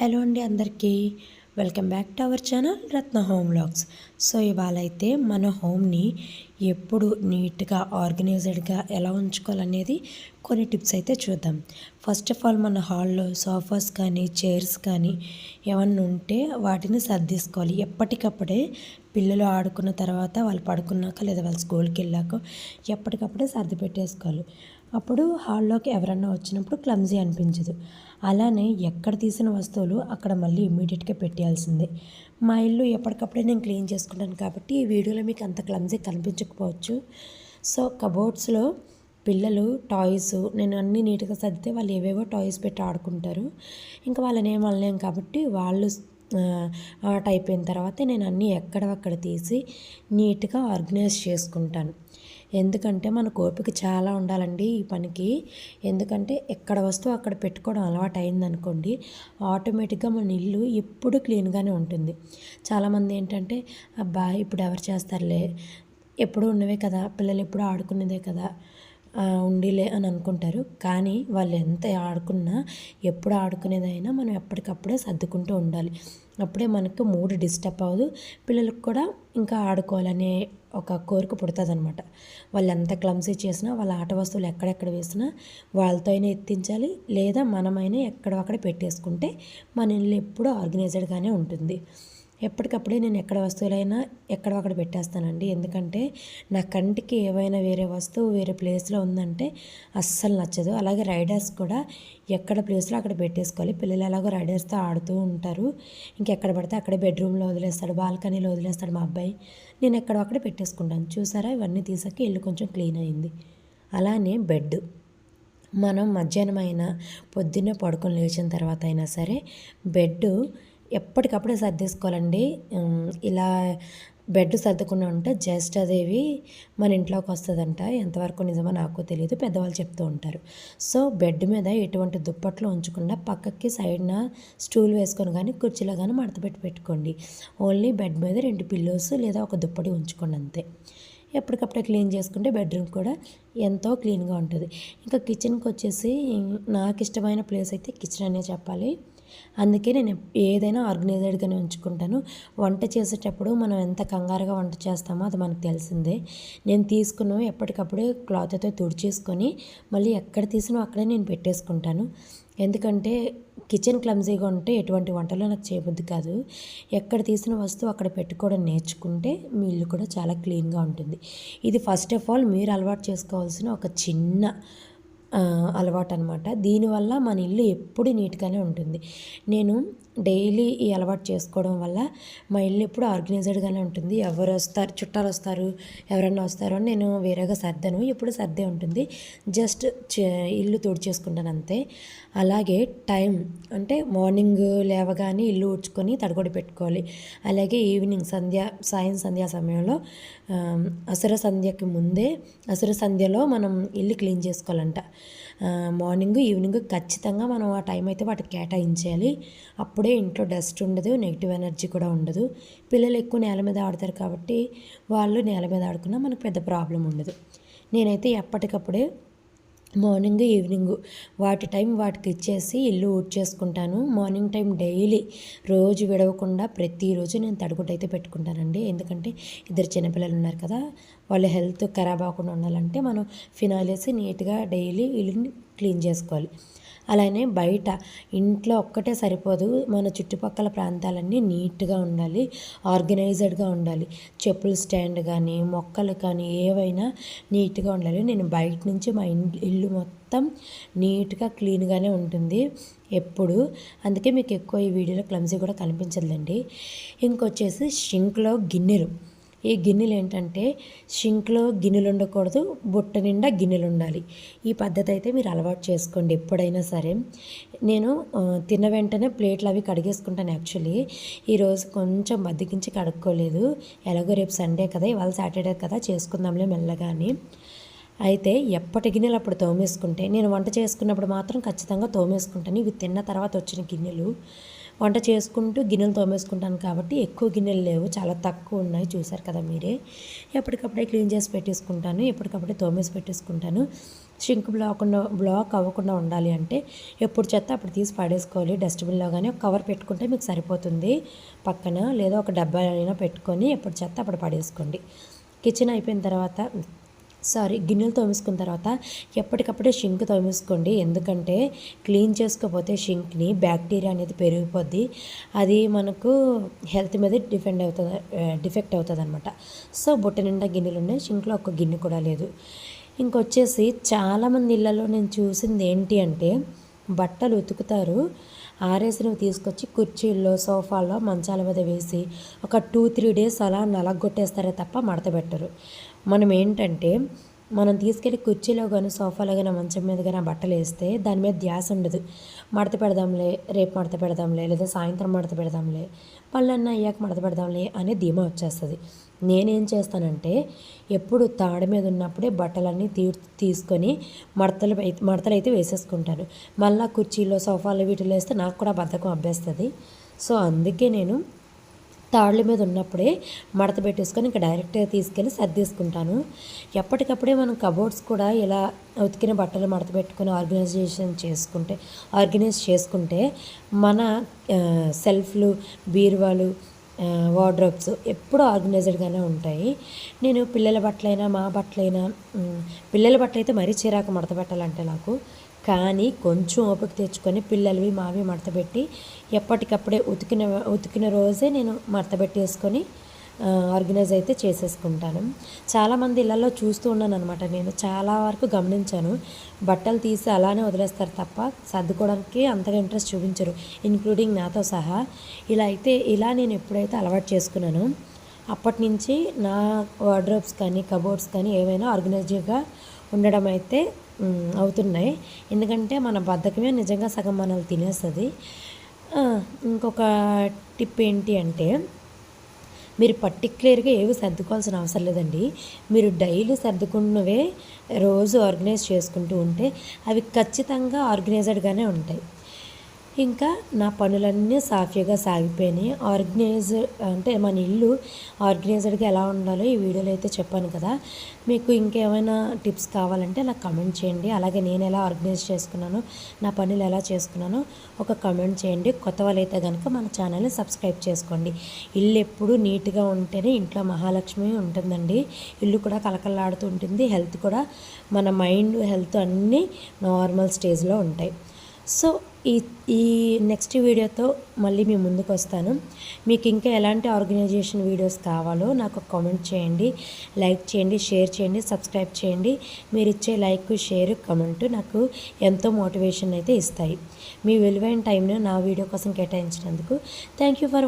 Hello అండి అందరికీ. Welcome back to our channel Ratna home vlogs. So ఇవాళ అయితే మన హోమ్ని ఎప్పుడు నీట్గా ఆర్గనైజ్డ్గా ఎలా ఉంచుకోవాలనేది కొన్ని టిప్స్ అయితే చూద్దాం. ఫస్ట్ ఆఫ్ ఆల్ మన హాల్లో సోఫాస్ కానీ చైర్స్ కానీ ఏమన్నా ఉంటే వాటిని సర్దేసుకోవాలి. ఎప్పటికప్పుడే పిల్లలు ఆడుకున్న తర్వాత వాళ్ళు పడుకున్నాక లేదా వాళ్ళు స్కూల్కి వెళ్ళాక ఎప్పటికప్పుడే సర్ది పెట్టేసుకోవాలి. అప్పుడు హాల్లోకి ఎవరన్నా వచ్చినప్పుడు క్లమ్జీ అనిపించదు. అలానే ఎక్కడ తీసిన వస్తువులు అక్కడ మళ్ళీ ఇమ్మీడియట్గా పెట్టేయాల్సిందే. మా ఇల్లు ఎప్పటికప్పుడే నేను క్లీన్ చేసుకుంటాను కాబట్టి ఈ వీడియోలో మీకు అంత క్లమ్జీ కనిపించకపోవచ్చు. సో కబోర్డ్స్లో పిల్లలు టాయ్స్ నేను అన్నీ నీట్గా సర్దితే వాళ్ళు ఏవేవో టాయ్స్ పెట్టి ఆడుకుంటారు. ఇంకా వాళ్ళని ఏం అనలేం కాబట్టి వాళ్ళు ఆట అయిపోయిన తర్వాత నేను అన్నీ ఎక్కడవక్కడ తీసి నీట్గా ఆర్గనైజ్ చేసుకుంటాను. ఎందుకంటే మన ఓపిక చాలా ఉండాలండి ఈ పనికి. ఎందుకంటే ఎక్కడ వస్తువు అక్కడ పెట్టుకోవడం అలవాటు అయిందనుకోండి ఆటోమేటిక్గా మన ఇల్లు ఎప్పుడు క్లీన్గానే ఉంటుంది. చాలామంది ఏంటంటే అబ్బా ఇప్పుడు ఎవరు చేస్తారులే? ఎప్పుడు ఉన్నవే కదా పిల్లలు ఎప్పుడు ఆడుకునేదే కదా. ఉండిలే అని అనుకుంటారు. కానీ వాళ్ళు ఎంత ఆడుకున్నా ఎప్పుడు ఆడుకునేదైనా మనం ఎప్పటికప్పుడే సర్దుకుంటూ ఉండాలి. అప్పుడే మనకు మూడు డిస్టర్బ్ అవ్వదు. పిల్లలకు కూడా ఇంకా ఆడుకోవాలనే ఒక కోరిక పుడుతుంది అనమాట వాళ్ళు ఎంత క్లమ్సీ చేసినా వాళ్ళ ఆట వస్తువులు ఎక్కడెక్కడ వేసినా వాళ్ళతో అయినా ఎత్తించాలి. లేదా మనమైనా ఎక్కడక్కడ పెట్టేసుకుంటే మన ఇల్లు ఎప్పుడూ ఆర్గనైజ్డ్గానే ఉంటుంది. ఎప్పటికప్పుడే నేను ఎక్కడ వస్తువులైనా ఎక్కడ అక్కడ పెట్టేస్తానండి. ఎందుకంటే నా కంటికి ఏవైనా వేరే వస్తువు వేరే ప్లేస్లో ఉందంటే అస్సలు నచ్చదు. అలాగే రైడర్స్ కూడా ఎక్కడ ప్లేస్లో అక్కడ పెట్టేసుకోవాలి. పిల్లలు ఎలాగో రైడర్స్తో ఆడుతూ ఉంటారు. ఇంకెక్కడ పడితే అక్కడే బెడ్రూమ్లో వదిలేస్తాడు బాల్కనీలో వదిలేస్తాడు మా అబ్బాయి. నేను ఎక్కడ అక్కడ పెట్టేసుకుంటాను. చూసారా? ఇవన్నీ తీసాక ఇల్లు కొంచెం క్లీన్ అయింది. అలానే బెడ్ మనం మధ్యాహ్నం అయినా పొద్దున్నే పడుకొని లేచిన తర్వాత అయినా సరే బెడ్ ఎప్పటికప్పుడే సర్దేసుకోవాలండి. ఇలా బెడ్ సర్దుకుని ఉంటే జస్ట్ అదేవి మన ఇంట్లోకి వస్తుందంట. ఎంతవరకు నిజమో నాకు తెలియదు పెద్దవాళ్ళు చెప్తూ ఉంటారు. సో బెడ్ మీద ఎటువంటి దుప్పట్లు ఉంచకుండా పక్కకి సైడ్న స్టూల్ వేసుకొని కానీ కుర్చీలో కానీ మడతపెట్టి పెట్టుకోండి. ఓన్లీ బెడ్ మీద రెండు పిల్లోస్ లేదా ఒక దుప్పటి ఉంచుకోండి అంతే. ఎప్పటికప్పుడే క్లీన్ చేసుకుంటే బెడ్రూమ్ కూడా ఎంతో క్లీన్గా ఉంటుంది. ఇంకా కిచెన్కి వచ్చేసి నాకు ఇష్టమైన ప్లేస్ అయితే కిచెన్ అనే చెప్పాలి. అందుకే నేను ఏదైనా ఆర్గనైజ్డ్గానే ఉంచుకుంటాను. వంట చేసేటప్పుడు మనం ఎంత కంగారుగా వంట చేస్తామో అది మనకు తెలిసిందే. నేను తీసుకున్న ఎప్పటికప్పుడు క్లాత్తో తుడిచేసుకొని మళ్ళీ ఎక్కడ తీసినో అక్కడే నేను పెట్టేసుకుంటాను. ఎందుకంటే కిచెన్ క్లమ్జీగా ఉంటే ఎటువంటి వంటలు నాకు చేయబుద్ది కాదు. ఎక్కడ తీసిన వస్తువు అక్కడ పెట్టుకోవడం నేర్చుకుంటే మీ ఇల్లు కూడా చాలా క్లీన్గా ఉంటుంది. ఇది ఫస్ట్ ఆఫ్ ఆల్ మీరు అలవాటు చేసుకోవాల్సిన ఒక చిన్న అలవాటు అనమాట దీనివల్ల మన ఇల్లు ఎప్పుడు నీట్గానే ఉంటుంది. నేను డైలీ ఈ అలవాటు చేసుకోవడం వల్ల మా ఇల్లు ఎప్పుడు ఆర్గనైజ్డ్గానే ఉంటుంది. ఎవరు వస్తారు చుట్టాలు వస్తారు ఎవరన్నా వస్తారో అని నేను వేరేగా సర్దను. ఎప్పుడు సర్దే ఉంటుంది. జస్ట్ ఇల్లు తుడిచేసుకుంటాను అంతే. అలాగే టైం అంటే మార్నింగ్ లేవగానే ఇల్లు ఊడ్చుకొని తడగొడి పెట్టుకోవాలి. అలాగే ఈవినింగ్ సంధ్య సాయం సంధ్యా సమయంలో అసుర సంధ్యకి ముందే అసుర సంధ్యలో మనం ఇల్లు క్లీన్ చేసుకోవాలంట. మార్నింగ్ ఈవినింగ్ ఖచ్చితంగా మనం ఆ టైం అయితే వాటికి కేటాయించాలి అప్పుడే ఇంట్లో డస్ట్ ఉండదు నెగిటివ్ ఎనర్జీ కూడా ఉండదు. పిల్లలు ఎక్కువ నేల మీద ఆడతారు కాబట్టి వాళ్ళు నేల మీద ఆడుకున్నా మనకు పెద్ద ప్రాబ్లం ఉండదు. నేనైతే ఎప్పటికప్పుడే మార్నింగ్ ఈవినింగ్ వాటి టైం వాటికి ఇచ్చేసి ఇల్లు ఊడ్ చేసుకుంటాను మార్నింగ్ టైం డైలీ రోజు విడవకుండా ప్రతిరోజు నేను తడుగుడ్డ అయితే పెట్టుకుంటానండి. ఎందుకంటే ఇద్దరు చిన్నపిల్లలు ఉన్నారు కదా వాళ్ళ హెల్త్ ఖరాబ్ అవ్వకుండా ఉండాలంటే మనం ఫినాయిల్ వేసి నీట్గా డైలీ ఇల్లుని క్లీన్ చేసుకోవాలి. అలానే బయట ఇంట్లో ఒక్కటే సరిపోదు. మన చుట్టుపక్కల ప్రాంతాలన్నీ నీట్గా ఉండాలి ఆర్గనైజ్డ్గా ఉండాలి. చెప్పుల స్టాండ్ కానీ మొక్కలు కానీ ఏవైనా నీట్గా ఉండాలి. నేను బయట నుంచి మా ఇల్లు మొత్తం నీట్గా క్లీన్గానే ఉంటుంది. ఎప్పుడు? అందుకే మీకు ఎక్కువ ఈ వీడియోలో క్లమ్సీ కూడా కనిపించదులేండి. ఇంకొచ్చేసి షింక్లో గిన్నెలు. ఈ గిన్నెలు ఏంటంటే షింక్లో గిన్నెలు ఉండకూడదు బుట్ట నిండా గిన్నెలు ఉండాలి. ఈ పద్ధతి అయితే మీరు అలవాటు చేసుకోండి ఎప్పుడైనా సరే. నేను తిన్న వెంటనే ప్లేట్లు అవి కడిగేసుకుంటాను యాక్చువల్లీ. ఈరోజు కొంచెం బద్దకించి కడుక్కోలేదు. ఎలాగో రేపు సండే కదా ఇవాళ సాటర్డే కదా చేసుకుందాంలే మెల్లగా అని అయితే ఎప్పటి గిన్నెలు అప్పుడు తోమేసుకుంటే నేను వంట చేసుకున్నప్పుడు మాత్రం ఖచ్చితంగా తోమేసుకుంటాను. ఇవి తిన్న తర్వాత వచ్చిన గిన్నెలు. వంట చేసుకుంటూ గిన్నెలు తోమేసుకుంటాను కాబట్టి ఎక్కువ గిన్నెలు లేవు చాలా తక్కువ ఉన్నాయి చూశారు కదా మీరే. ఎప్పటికప్పుడే క్లీన్ చేసి పెట్టేసుకుంటాను ఎప్పటికప్పుడే తోమేసి పెట్టేసుకుంటాను. షింక్ బ్లాక్ బ్లాక్ అవ్వకుండా ఉండాలి అంటే ఎప్పుడు చెత్త అప్పుడు తీసి పడేసుకోవాలి. డస్ట్బిన్లో కానీ ఒక కవర్ పెట్టుకుంటే మీకు సరిపోతుంది. పక్కన లేదా ఒక డబ్బా అయినా పెట్టుకొని ఎప్పుడు చెత్త అప్పుడు పడేసుకోండి. కిచెన్ అయిపోయిన తర్వాత సారీ గిన్నెలు తోమేసుకున్న తర్వాత ఎప్పటికప్పుడే షింక్ తోమేసుకోండి. ఎందుకంటే క్లీన్ చేసుకోకపోతే షింక్ని బ్యాక్టీరియా అనేది పెరిగిపోద్ది. అది మనకు హెల్త్ మీద డిఫెండ్ అవుతుంది డిఫెక్ట్ అవుతుంది అనమాట సో బుట్ట నిండా గిన్నెలు ఉన్నాయి. షింక్లో ఒక్క గిన్నె కూడా లేదు. ఇంకొచ్చేసి చాలామంది ఇళ్ళలో నేను చూసింది ఏంటి అంటే బట్టలు ఉతుకుతారు. ఆరేసినవి తీసుకొచ్చి కుర్చీల్లో సోఫాల్లో మంచాల మీద వేసి ఒక టూ త్రీ డేస్ అలా నలగొట్టేస్తారే తప్ప మడతబెట్టరు మనం ఏంటంటే మనం తీసుకెళ్ళి కుర్చీలో కానీ సోఫాలో కానీ మంచం మీద కానీ బట్టలు వేస్తే దాని మీద ధ్యాస ఉండదు. మడత పెడదాంలే రేపు మడత పెడదాంలే లేదా సాయంత్రం మడత పెడదాంలే పళ్ళన్న అయ్యాక మడత పెడదాంలే అనే ధీమా వచ్చేస్తుంది. నేనేం చేస్తానంటే ఎప్పుడు తాడు మీద ఉన్నప్పుడే బట్టలన్నీ తీ తీసుకొని మడతలు మడతలు అయితే వేసేసుకుంటాను. మళ్ళీ కుర్చీలో సోఫాలో వీటిలో వేస్తే నాకు కూడా బద్ధకం అబ్బేస్తుంది. సో అందుకే నేను తాళ్ళ మీద ఉన్నప్పుడే మడత పెట్టేసుకొని ఇంకా డైరెక్ట్గా తీసుకెళ్ళి సర్దేసుకుంటాను. ఎప్పటికప్పుడే మనం కబోర్డ్స్ కూడా ఇలా ఉతికిన బట్టలు మడత పెట్టుకొని ఆర్గనైజేషన్ చేసుకుంటే ఆర్గనైజ్ చేసుకుంటే మన సెల్ఫ్లు బీరువాలు వార్డ్రోబ్స్ ఎప్పుడు ఆర్గనైజ్డ్గానే ఉంటాయి. నేను పిల్లల బట్టలైనా మా బట్టలైనా పిల్లల బట్టలు అయితే మరీ చిరాకు మడత పెట్టాలంటే నాకు. కానీ కొంచెం ఓపిక తెచ్చుకొని పిల్లలవి మావి మడతపెట్టి ఎప్పటికప్పుడే ఉతికిన ఉతికిన రోజే నేను మడతపెట్టేసుకొని ఆర్గనైజ్ అయితే చేసేసుకుంటాను. చాలామంది ఇళ్ళల్లో చూస్తూ ఉన్నాను అనమాట నేను చాలా వరకు గమనించాను. బట్టలు తీసి అలానే వదిలేస్తారు తప్ప సర్దుకోవడానికి అంతగా ఇంట్రెస్ట్ చూపించరు ఇంక్లూడింగ్ నాతో సహా. ఇలా అయితే ఇలా నేను ఎప్పుడైతే అలవాటు చేసుకున్నాను అప్పటి నుంచి నా వార్డ్రోబ్స్ కానీ కబోర్డ్స్ కానీ ఏవైనా ఆర్గనైజ్గా ఉండడం అయితే అవుతున్నాయి. ఎందుకంటే మన బద్ధకమే నిజంగా సగం మనల్ని తినేస్తుంది. ఇంకొక టిప్ ఏంటి అంటే మీరు పర్టిక్యులర్గా ఏవి సర్దుకోవాల్సిన అవసరం లేదండి. మీరు డైలీ సర్దుకున్నవే రోజు ఆర్గనైజ్ చేసుకుంటూ ఉంటే అవి ఖచ్చితంగా ఆర్గనైజ్డ్గానే ఉంటాయి. ఇంకా నా పనులన్నీ సాఫీగా సాగిపోయినాయి. ఆర్గనైజ్ అంటే మన ఇల్లు ఆర్గనైజ్డ్గా ఎలా ఉండాలో ఈ వీడియోలో అయితే చెప్పాను కదా. మీకు ఇంకేమైనా టిప్స్ కావాలంటే నాకు కమెంట్ చేయండి. అలాగే నేను ఎలా ఆర్గనైజ్ చేసుకున్నాను నా పనులు ఎలా చేసుకున్నానో ఒక కమెంట్ చేయండి. కొత్త వాళ్ళైతే కనుక మన ఛానల్ని సబ్స్క్రైబ్ చేసుకోండి. ఇల్లు ఎప్పుడు నీట్గా ఉంటేనే ఇంట్లో మహాలక్ష్మి ఉంటుందండి. ఇల్లు కూడా కలకలాడుతూ ఉంటుంది. హెల్త్ కూడా మన మైండ్ హెల్త్ అన్నీ నార్మల్ స్టేజ్లో ఉంటాయి. సో ఈ ఈ నెక్స్ట్ వీడియోతో మళ్ళీ మీ ముందుకు వస్తాను. మీకు ఇంకా ఎలాంటి ఆర్గనైజేషన్ వీడియోస్ కావాలో నాకు కామెంట్ చేయండి లైక్ చేయండి షేర్ చేయండి సబ్స్క్రైబ్ చేయండి. మీరు ఇచ్చే లైక్ షేర్ కమెంట్ నాకు ఎంతో మోటివేషన్ అయితే ఇస్తాయి. మీ విలువైన టైంను నా వీడియో కోసం కేటాయించినందుకు థ్యాంక్ యూ ఫర్